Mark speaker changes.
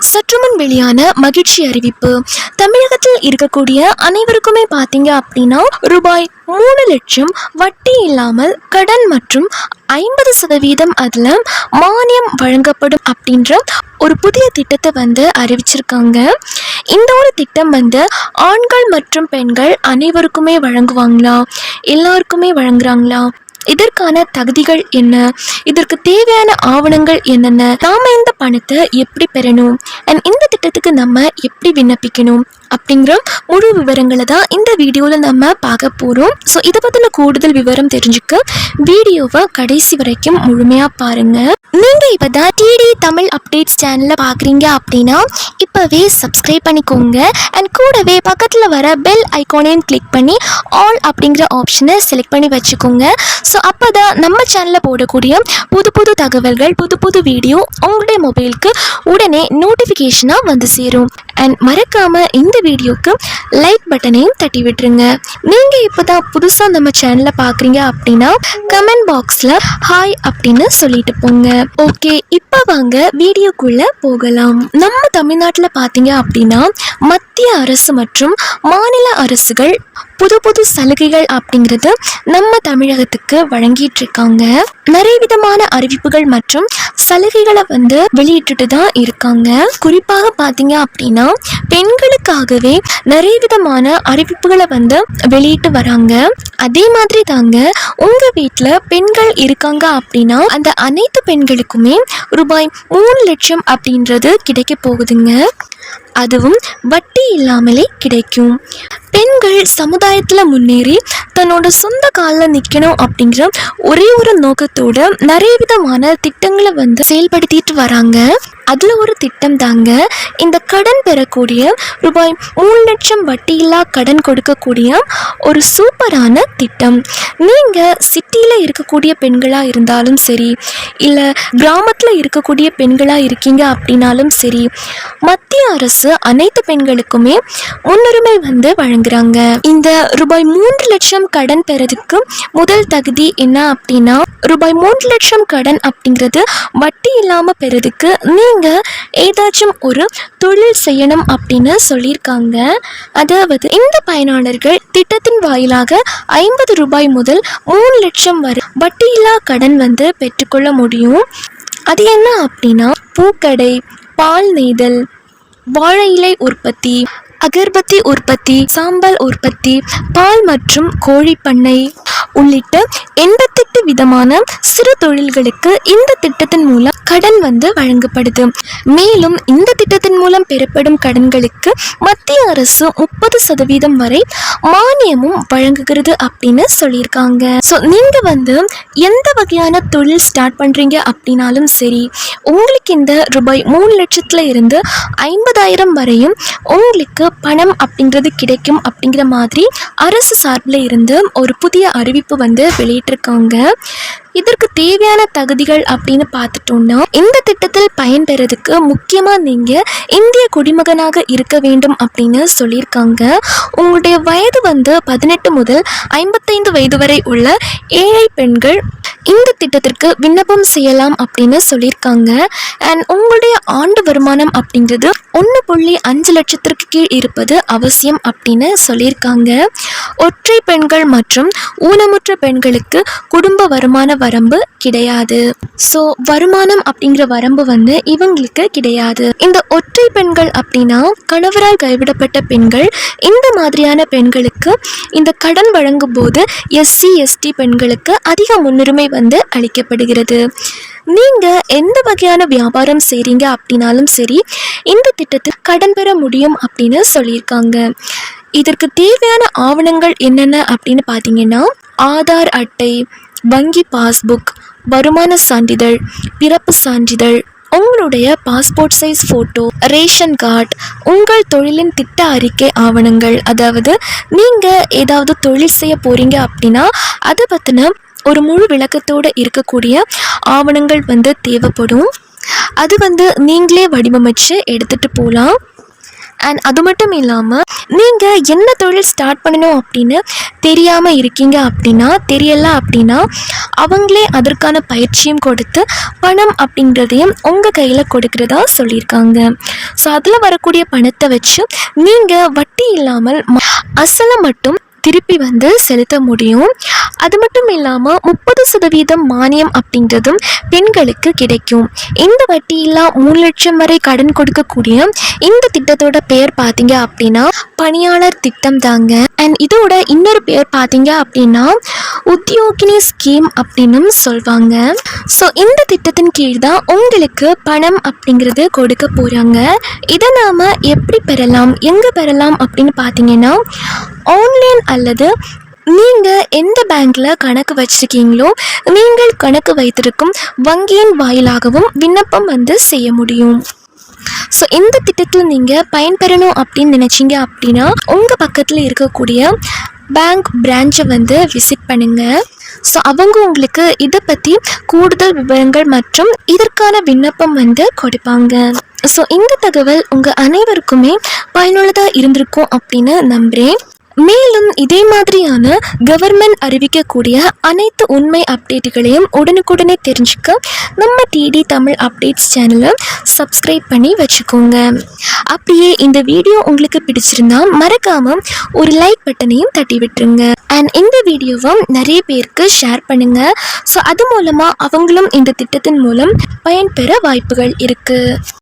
Speaker 1: சற்றுமுன் வெளியான மகிழ்ச்சி அறிவிப்பு. தமிழகத்தில் இருக்கக்கூடிய அனைவருக்குமே பார்த்தீங்க அப்படின்னா ரூபாய் மூணு லட்சம் வட்டி இல்லாமல் கடன் மற்றும் ஐம்பது சதவீதம் அதில் மானியம் வழங்கப்படும் அப்படின்ற ஒரு புதிய திட்டத்தை வந்து அறிவிச்சிருக்காங்க. இந்த ஒரு திட்டம் வந்து ஆண்கள் மற்றும் பெண்கள் அனைவருக்குமே வழங்குவாங்களா? எல்லாருக்குமே வழங்குறாங்களா? இதற்கான தகுதிகள் என்ன? இதற்கு தேவையான ஆவணங்கள் என்னென்ன? நாம இந்த பணத்தை எப்படி பெறணும்? அண்ட் இந்த திட்டத்துக்கு நம்ம எப்படி விண்ணப்பிக்கணும்? அப்படிங்கிற முழு விவரங்களை தான் இந்த வீடியோவில் நம்ம பார்க்க போகிறோம் ஸோ இதை பற்றின கூடுதல் விவரம் தெரிஞ்சுக்க வீடியோவை கடைசி வரைக்கும் முழுமையாக பாருங்கள் நீங்கள் இப்போ தான் டிடி தமிழ் அப்டேட்ஸ் சேனலில் பார்க்குறீங்க அப்படின்னா இப்போவே சப்ஸ்கிரைப் பண்ணிக்கோங்க. அண்ட் கூடவே பக்கத்தில் வர பெல் ஐக்கானையும் கிளிக் பண்ணி ஆல் அப்படிங்கிற ஆப்ஷனை செலக்ட் பண்ணி வச்சுக்கோங்க. ஸோ அப்போ தான் நம்ம சேனலில் போடக்கூடிய புது புது தகவல்கள் புது புது வீடியோ உங்களுடைய மொபைலுக்கு உடனே நோட்டிஃபிகேஷனாக வந்து சேரும். அண்ட் மறக்காமல் இந்த வீடியோவுக்கு லைக் பட்டனையும் தட்டி விட்டுருங்க. நீங்கள் இப்போ தான் புதுசாக நம்ம சேனலை பார்க்குறீங்க அப்படின்னா கமெண்ட் பாக்ஸில் ஹாய் அப்படின்னு சொல்லிட்டு போங்க. ஓகே இப்போ வாங்க வீடியோக்குள்ளே போகலாம். நம்ம தமிழ்நாட்டில் பார்த்தீங்க அப்படின்னா மத்திய அரசு மற்றும் மாநில அரசுகள் புது புது சலுகைகள் அப்படிங்கிறது நம்ம தமிழகத்துக்கு வழங்கிட்டு இருக்காங்க நிறைய விதமான அறிவிப்புகள் மற்றும் சலுகைகளை வந்து வெளியிட்டுட்டு தான் இருக்காங்க. குறிப்பாக பார்த்தீங்க அப்படின்னா பெண்களுக்காகவே நிறைய விதமான அறிவிப்புகளை வந்து வெளியிட்டு வராங்க. அதே மாதிரி தாங்க உங்க வீட்டில் பெண்கள் இருக்காங்க அப்படின்னா அந்த அனைத்து பெண்களுக்குமே ரூபாய் மூணு லட்சம் அப்படின்றது கிடைக்க போகுதுங்க. அதுவும் வட்டி இல்லாமலே கிடைக்கும். பெண்கள் சமுதாயத்தில் முன்னேறி தன்னோட சொந்த காலில் நிற்கணும் அப்படிங்கிற ஒரே ஒரு நோக்கத்தோட நிறைய விதமான திட்டங்களை வந்து செயல்படுத்திட்டு வராங்க. அதில் ஒரு திட்டம் தாங்க. இந்த கடன் பெறக்கூடிய ரூபாய் மூணு லட்சம் வட்டியில்லா கடன் கொடுக்கக்கூடிய ஒரு சூப்பரான திட்டம். நீங்கள் சிட்டியில் இருக்கக்கூடிய பெண்களாக இருந்தாலும் சரி இல்லை கிராமத்தில் இருக்கக்கூடிய பெண்களாக இருக்கீங்க அப்படின்னாலும் சரி மத்திய அரசு அனைத்து பெண்களுக்குமே முன்னுரிமை வந்து வழங்குறாங்க. இந்த ரூபாய் மூன்று லட்சம் கடன் பெறதுக்கு முதல் தகுதி என்ன அப்படின்னா ரூபாய் மூன்று லட்சம் கடன் அப்படிங்கிறது வட்டி இல்லாமல் பெறதுக்கு நீங்கள் ஏதாச்சும் ஒரு தொழில் செய்யணும் அப்படின்னு சொல்லியிருக்காங்க. அதாவது இந்த பயனாளர்கள் திட்டத்தின் வாயிலாக ஐம்பது ரூபாய் முதல் மூணு லட்சம் வரை வட்டியில்லா கடன் வந்து பெற்றுக்கொள்ள முடியும். அது என்ன அப்படின்னா பூக்கடை பால் நெய்தல் வாழை இலை உற்பத்தி அகர்பத்தி உற்பத்தி சாம்பல் உற்பத்தி பால் மற்றும் கோழி பண்ணை உள்ளிட்ட எண்பத்தெட்டு விதமான சிறு தொழில்களுக்கு இந்த திட்டத்தின் மூலம் கடன் வந்து வழங்கப்படுது. மேலும் இந்த திட்டத்தின் மூலம் பெறப்படும் கடன்களுக்கு மத்திய அரசு முப்பது சதவீதம் வரை மானியமும் வழங்குகிறது அப்படின்னு சொல்லியிருக்காங்க. ஸோ நீங்கள் வந்து எந்த வகையான தொழில் ஸ்டார்ட் பண்ணுறீங்க அப்படின்னாலும் சரி உங்களுக்கு இந்த ரூபாய் மூணு லட்சத்தில் இருந்து ஐம்பதாயிரம் வரையும் உங்களுக்கு பணம் அப்படிங்கிறது கிடைக்கும் அப்படிங்கிற மாதிரி அரசு சார்பில் இருந்து ஒரு புதிய அறிவிப்பு வந்து வெளியிட்டிருக்காங்க. இதற்கு தேவையான தகுதிகள் அப்படின்னு பார்த்துட்டோம்னா இந்த திட்டத்தில் பயன்பெறதுக்கு முக்கியமாக நீங்கள் இந்திய குடிமகனாக இருக்க வேண்டும் அப்படின்னு சொல்லியிருக்காங்க. உங்களுடைய வயது வந்து பதினெட்டு முதல் ஐம்பத்தைந்து வயது வரை உள்ள ஏழை பெண்கள் இந்த திட்டத்திற்கு விண்ணப்பம் செய்யலாம் அப்படின்னு சொல்லியிருக்காங்க. அண்ட் உங்களுடைய ஆண்டு வருமானம் அப்படிங்கிறது ஒன்று புள்ளி அஞ்சு லட்சத்திற்கு கீழ் இருப்பது அவசியம் அப்படின்னு சொல்லியிருக்காங்க. ஒற்றை பெண்கள் மற்றும் ஊனமுற்ற பெண்களுக்கு குடும்ப வருமான வரம்பு கிடையாது. ஸோ வருமானம் அப்படிங்கிற வரம்பு வந்து இவங்களுக்கு கிடையாது. இந்த ஒற்றை பெண்கள் அப்படின்னா கணவரால் கைவிடப்பட்ட பெண்கள் இந்த மாதிரியான பெண்களுக்கு இந்த கடன் வழங்கும் போது எஸ்சி எஸ்டி பெண்களுக்கு அதிக முன்னுரிமை வந்து அளிக்கப்படுகிறது. நீங்கள் எந்த வகையான வியாபாரம் செய்கிறீங்க அப்படின்னாலும் சரி இந்த திட்டத்தில் கடன் பெற முடியும் அப்படின்னு சொல்லியிருக்காங்க. இதற்கு தேவையான ஆவணங்கள் என்னென்ன அப்படின்னு பார்த்தீங்கன்னா ஆதார் அட்டை வங்கி பாஸ்புக் வருமான சான்றிதழ் பிறப்பு சான்றிதழ் உங்களுடைய passport size photo ration card உங்கள் தொழிலின் திட்ட அறிக்கை ஆவணங்கள். அதாவது நீங்கள் ஏதாவது தொழில் செய்ய போகிறீங்க அப்படின்னா அதை பற்றின ஒரு முழு விளக்கத்தோடு இருக்கக்கூடிய ஆவணங்கள் வந்து தேவைப்படும். அது வந்து நீங்களே வடிவமைச்சு எடுத்துகிட்டு போகலாம் அண்ட் அது மட்டும் இல்லாமல் நீங்கள் என்ன தொழில் ஸ்டார்ட் பண்ணணும் அப்படின்னு தெரியாமல் இருக்கீங்க அப்படின்னா தெரியல அப்படின்னா அவங்களே அதற்கான பயிற்சியும் கொடுத்து பணம் அப்படின்றதையும் உங்கள் கையில் கொடுக்குறதா சொல்லியிருக்காங்க. ஸோ அதில் வரக்கூடிய பணத்தை வச்சு நீங்கள் வட்டி இல்லாமல் அசலை மட்டும் திருப்பி வந்து செலுத்த முடியும். அது மட்டும் இல்லாமல் முப்பது சதவீதம் மானியம் அப்படின்றதும் பெண்களுக்கு கிடைக்கும். இந்த வட்டியில்லா மூணு லட்சம் வரை கடன் கொடுக்கக்கூடிய இந்த திட்டத்தோட பெயர் பார்த்தீங்க அப்படின்னா பணியாளர் திட்டம் தாங்க. அண்ட் இதோட இன்னொரு பெயர் பார்த்தீங்க அப்படின்னா உத்தியோகினி ஸ்கீம் அப்படின்னும் சொல்வாங்க. ஸோ இந்த திட்டத்தின் கீழ் தான் உங்களுக்கு பணம் அப்படிங்கிறது கொடுக்க போகிறாங்க இதை நாம் எப்படி பெறலாம்? எங்கே பெறலாம் அப்படின்னு பார்த்தீங்கன்னா ஆன்லைன் அல்லது நீங்கள் எந்த பேங்க்கில் கணக்கு வச்சுருக்கீங்களோ நீங்கள் கணக்கு வைத்திருக்கும் வங்கியின் வாயிலாகவும் விண்ணப்பம் வந்து செய்ய முடியும். ஸோ இந்த திட்டத்தில் நீங்கள் பயன்பெறணும் அப்படின்னு நினச்சிங்க அப்படின்னா உங்கள் பக்கத்தில் இருக்கக்கூடிய பேங்க் பிரான்ச்சை வந்து விசிட் பண்ணுங்கள் ஸோ அவங்க உங்களுக்கு இதை பற்றி கூடுதல் விவரங்கள் மற்றும் இதற்கான விண்ணப்பம் வந்து கொடுப்பாங்க. ஸோ இந்த தகவல் உங்கள் அனைவருக்குமே பயனுள்ளதாக இருந்திருக்கும் அப்படின்னு நம்புகிறேன் மேலும் இதே மாதிரியான கவர்மெண்ட் அறிவிக்கக்கூடிய அனைத்து உண்மை அப்டேட்டுகளையும் உடனுக்குடனே தெரிஞ்சுக்க நம்ம டிடி தமிழ் அப்டேட்ஸ் சேனலை சப்ஸ்கிரைப் பண்ணி வச்சுக்கோங்க. அப்படியே இந்த வீடியோ உங்களுக்கு பிடிச்சிருந்தா மறக்காமல் ஒரு லைக் பட்டனையும் தட்டி விட்டுருங்க. அண்ட் இந்த வீடியோவும் நிறைய பேருக்கு ஷேர் பண்ணுங்கள் ஸோ அது மூலமாக அவங்களும் இந்த திட்டத்தின் மூலம் பயன்பெற வாய்ப்புகள் இருக்குது